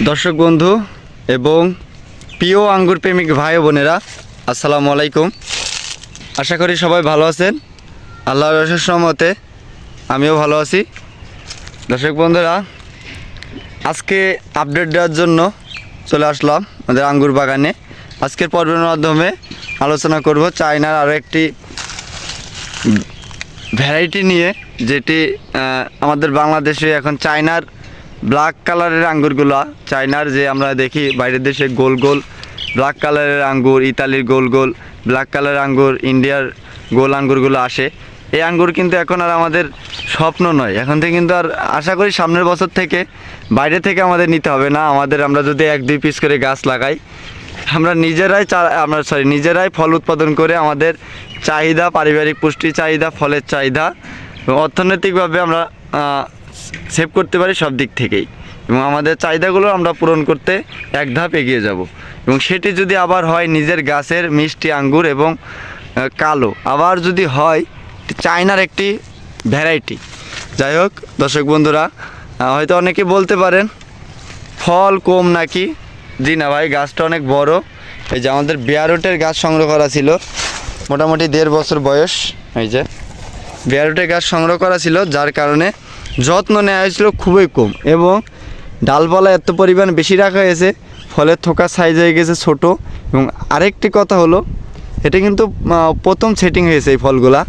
দর্শক বন্ধু এবং প্রিয় আঙ্গুর প্রেমিক ভাই বোনেরা, আসসালামু আলাইকুম। আশা করি সবাই ভালো আছেন। আল্লাহর রসের সম্মতে আমিও ভালো আছি। দর্শক বন্ধুরা, আজকে আপডেট দেওয়ার জন্য চলে আসলাম আমাদের আঙ্গুর বাগানে। আজকের পর্বের মাধ্যমে আলোচনা করব চায়নার আরও একটি ভ্যারাইটি নিয়ে, যেটি আমাদের বাংলাদেশে এখন চায়নার ব্ল্যাক কালারের আঙ্গুরগুলো চায়নার যে আমরা দেখি, বাইরের দেশে গোল গোল ব্ল্যাক কালারের আঙ্গুর, ইতালির গোল গোল ব্ল্যাক কালারের আঙ্গুর ইন্ডিয়ার গোল আঙ্গুরগুলো আসে। এই আঙ্গুর কিন্তু এখন আর আমাদের স্বপ্ন নয়। এখন থেকে কিন্তু আর আশা করি সামনের বছর থেকে বাইরে থেকে আমাদের নিতে হবে না। আমাদের আমরা যদি এক দুই পিস করে গাছ লাগাই, আমরা নিজেরাই চা আমরা সরি নিজেরাই ফল উৎপাদন করে আমাদের চাহিদা, পারিবারিক পুষ্টি চাহিদা, ফলের চাহিদা, অর্থনৈতিকভাবে আমরা সেভ করতে পারি সব দিক থেকেই। এবং আমাদের চাহিদাগুলো আমরা পূরণ করতে এক ধাপ এগিয়ে যাব। এবং সেটি যদি আবার হয় নিজের গাছের মিষ্টি আঙ্গুর এবং কালো, আবার যদি হয় চায়নার একটি ভ্যারাইটি যাই হোক, দর্শক বন্ধুরা হয়তো অনেকে বলতে পারেন, ফল কম নাকি? জি না ভাই, গাছটা অনেক বড়। এই যে আমাদের বিয়ারোটের গাছ সংগ্রহ করা ছিল, মোটামুটি দেড় বছর বয়স। এই যে, বিয়ারোটের গাছ সংগ্রহ করা ছিল, যার কারণে যত্ন নেওয়া হয়েছিল খুবই কম এবং ডালপালা এত পরিমাণ বেশি রাখা হয়েছে ফলের থোকা সাইজ হয়ে গেছে ছোট। এবং আরেকটি কথা হলো, এটা কিন্তু প্রথম সেটিং হয়েছে এই ফলগুলা।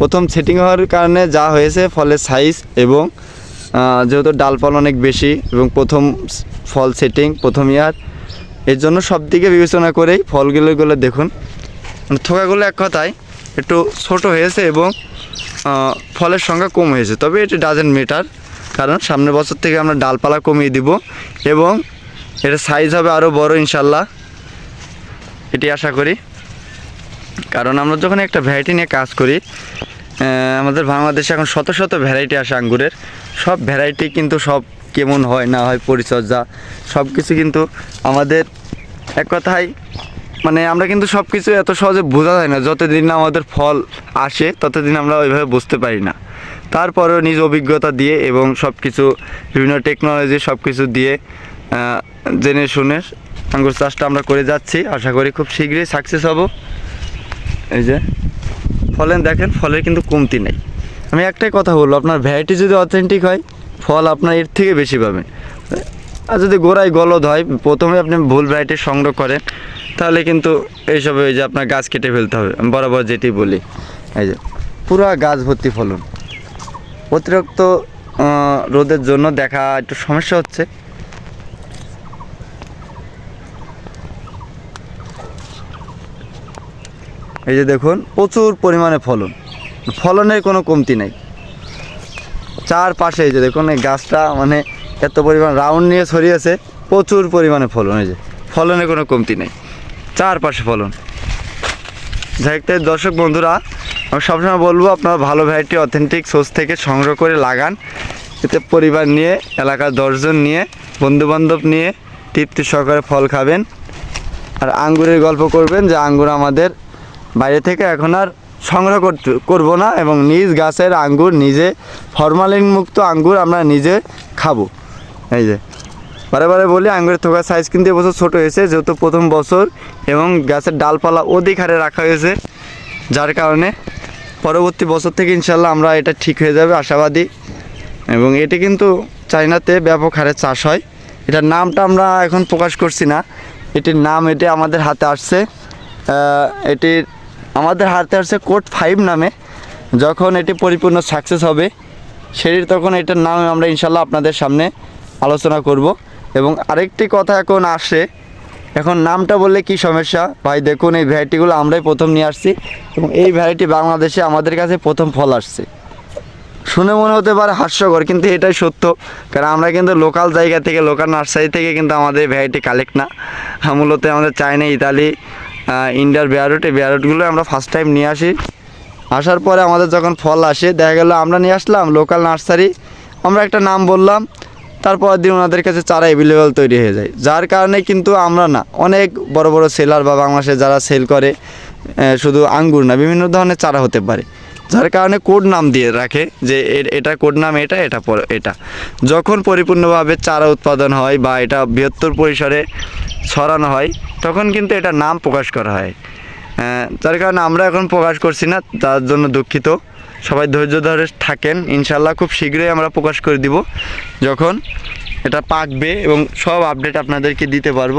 প্রথম সেটিং হওয়ার কারণে যা হয়েছে, ফলের সাইজ এবং যেহেতু ডালপালা অনেক বেশি এবং প্রথম ফল সেটিং প্রথম ইয়ার, এর জন্য সব দিকে বিবেচনা করেই ফলগুলোগুলো দেখুন। মানে থোকাগুলো এক কথায় একটু ছোট হয়েছে এবং ফলের সংখ্যা কম হয়েছে, তবে এটি ডাজেন্ট মেটার কারণ সামনের বছর থেকে আমরা ডালপালা কমিয়ে দিব এবং এটা সাইজ হবে আরও বড় ইনশাল্লাহ, এটি আশা করি। কারণ আমরা যখন একটা ভ্যারাইটি নিয়ে কাজ করি আমাদের বাংলাদেশে এখন শত শত ভ্যারাইটি আসে আঙ্গুরের, সব ভ্যারাইটি কিন্তু সব কেমন হয় না হয় পরিচর্যা সব কিছু কিন্তু আমাদের এক কথায় মানে আমরা কিন্তু সব কিছু এত সহজে বোঝা যায় না, যতদিন আমাদের ফল আসে, ততদিন আমরা ওইভাবে বুঝতে পারি না। তারপরেও নিজ অভিজ্ঞতা দিয়ে এবং সব কিছু বিভিন্ন টেকনোলজি সব কিছু দিয়ে জেনে শুনে আঙ্গুর চাষটা আমরা করে যাচ্ছি। আশা করি খুব শীঘ্রই সাকসেস হব। এই যে, ফলেন দেখেন, ফলের কিন্তু কমতি নেই। আমি একটাই কথা বলব, আপনার ভ্যারাইটি যদি অথেন্টিক হয়, ফল আপনার এর থেকে বেশি পাবেন। আর যদি গোড়ায় গলদ হয়, প্রথমে আপনি ভুল ভ্যারাইটি সংগ্রহ করেন। তাহলে কিন্তু এইসব ওই যে আপনার গাছ কেটে ফেলতে হবে। আমি বরাবর যেটি বলি, এই যে পুরো গাছ ভর্তি ফলন। অতিরিক্ত রোদের জন্য দেখা একটু সমস্যা হচ্ছে। এই যে দেখুন, প্রচুর পরিমাণে ফলন। ফলনের কোনো কমতি নেই। চারপাশে এই যে দেখুন, এই গাছটা মানে এত পরিমাণ রাউন্ড নিয়ে ছড়িয়েছে, প্রচুর পরিমাণে ফলন, এই যে। ফলনের কোনো কমতি নেই। চারপাশে ফলন। যাই তাই দর্শক বন্ধুরা, আমি সবসময় বলব, আপনারা ভালো ভ্যারাইটি অথেন্টিক সোর্স থেকে সংগ্রহ করে লাগান। এতে পরিবার নিয়ে, এলাকার দশজন নিয়ে, বন্ধুবান্ধব নিয়ে তৃপ্তি সহকারে ফল খাবেন। আর আঙ্গুরের গল্প করবেন যে আঙ্গুর আমাদের বাইরে থেকে এখন আর সংগ্রহ করতে, করব না এবং নিজ গাছের আঙ্গুর, নিজে ফরমালিন মুক্ত আঙ্গুর আমরা নিজে খাব। এই যে বারে বারে বলি, আঙ্গুরের থোকার সাইজ কিন্তু এবছর ছোটো হয়েছে, যেহেতু প্রথম বছর এবং গাছের ডালপালা অধিক হারে রাখা হয়েছে, যার কারণে পরবর্তী বছর থেকে ইনশাল্লাহ আমরা এটা ঠিক হয়ে যাবে, আশাবাদী। এবং এটি কিন্তু চায়নাতে ব্যাপক হারে চাষ হয়। এটার নামটা আমরা এখন প্রকাশ করছি না। এটির নাম এটি আমাদের হাতে আসছে এটির আমাদের হাতে আসছে কোড ফাইভ নামে। যখন এটি পরিপূর্ণ সাকসেস হবে, সেটির তখন এটার নাম আমরা ইনশাল্লাহ আপনাদের সামনে আলোচনা করব। এবং আরেকটি কথা এখন আসে। এখন নামটা বললে কি সমস্যা? ভাই, দেখুন, এই ভ্যারাইটিগুলো আমরাই প্রথম নিয়ে আসছি এবং এই ভ্যারাইটি বাংলাদেশে আমাদের কাছে প্রথম ফল আসছে। শুনে মনে হতে পারে হাস্যকর, কিন্তু এটাই সত্য। কারণ আমরা কিন্তু লোকাল জায়গা থেকে লোকাল নার্সারি থেকে কিন্তু আমাদের ভ্যারাইটি কালেক্ট না। মূলত আমাদের চায়না ইতালি ইন্ডিয়ার বেয়ারুট এই বেয়ারুটগুলো আমরা ফার্স্ট টাইম নিয়ে আসি। আসার পরে আমাদের যখন ফল আসে, দেখা গেল আমরা নিয়ে আসলাম লোকাল নার্সারি আমরা একটা নাম বললাম তারপর দিন ওনাদের কাছে চারা অ্যাভেলেবেল তৈরি হয়ে যায়। যার কারণে কিন্তু আমরা না, অনেক বড় বড় সেলার বা বাংলাদেশে যারা সেল করে শুধু আঙ্গুর না, বিভিন্ন ধরনের চারা হতে পারে। যার কারণে কোড নাম দিয়ে রাখে যে এটা কোড নাম এটা এটা এটা। যখন পরিপূর্ণভাবে চারা উৎপাদন হয় বা এটা বৃহত্তর পরিসরে ছড়ানো হয়, তখন কিন্তু এটা নাম প্রকাশ করা হয়। যার কারণে আমরা এখন প্রকাশ করছি না, তার জন্য দুঃখিত। সবাই ধৈর্য ধরে থাকেন ইনশাল্লাহ খুব শীঘ্রই আমরা প্রকাশ করে দিব। যখন এটা পাকবে এবং সব আপডেট আপনাদেরকে দিতে পারব,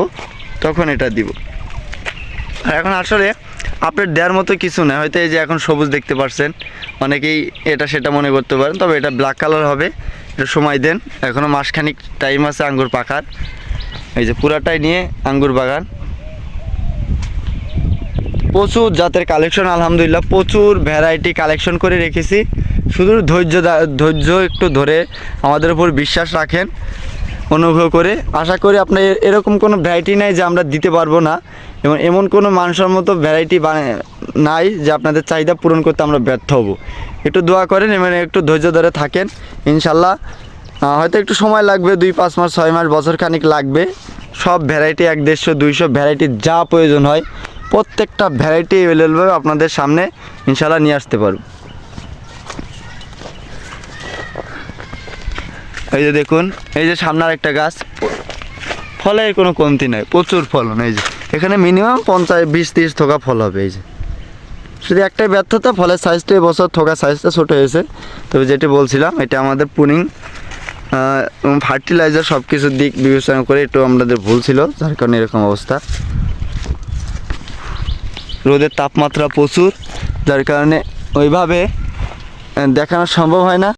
তখন এটা দিব। আর এখন আসলে আপডেট দেওয়ার মতো কিছু না, হয়তো এই যে এখন সবুজ দেখতে পারছেন, অনেকেই এটা সেটা মনে করতে পারেন, তবে এটা ব্ল্যাক কালার হবে এটা সময় দেন। এখনও মাসখানিক টাইম আছে আঙ্গুর পাকার এই যে পুরাটাই নিয়ে আঙ্গুর বাগান। প্রচুর জাতের কালেকশন আলহামদুলিল্লাহ, প্রচুর ভ্যারাইটি কালেকশন করে রেখেছি। শুধু ধৈর্য ধৈর্য একটু ধরে আমাদের উপর বিশ্বাস রাখেন, অনুগ্রহ করে। আশা করি আপনার এরকম কোনো ভ্যারাইটি নাই যে আমরা দিতে পারব না, এবং এমন কোনো মানুষের মতো ভ্যারাইটি নাই যে আপনাদের চাহিদা পূরণ করতে আমরা ব্যর্থ হব। একটু দোয়া করেন, এবং একটু ধৈর্য ধরে থাকেন, ইনশাল্লাহ। হয়তো একটু সময় লাগবে, দুই, পাঁচ মাস, ছয় মাস বছর খানিক লাগবে। সব ভ্যারাইটি এক দেড়শো, দুইশো ভ্যারাইটি যা প্রয়োজন হয় প্রত্যেকটা ভ্যারাইটি অ্যাভেলেবল আপনাদের সামনে ইনশাল্লাহ নিয়ে আসতে পারব। এই যে দেখুন, এই যে সামনের একটা গাছ, ফলের কোনো কমতি নাই, প্রচুর ফলন, এই যে। এখানে মিনিমাম পঞ্চাশ, বিশ, তিরিশ থোকা ফল হবে, এই যে। শুধু একটাই ব্যর্থতা, ফলের সাইজটা এবছর থোকা সাইজটা ছোটো হয়েছে। তবে যেটি বলছিলাম, এটা আমাদের পুনিং এবং ফার্টিলাইজার সব কিছুর দিক বিবেচনা করে একটু আমাদের ভুল ছিল, যার কারণে এরকম অবস্থা। রোদের তাপমাত্রা প্রচুর যার কারণে ওইভাবে দেখানো সম্ভব হয় না।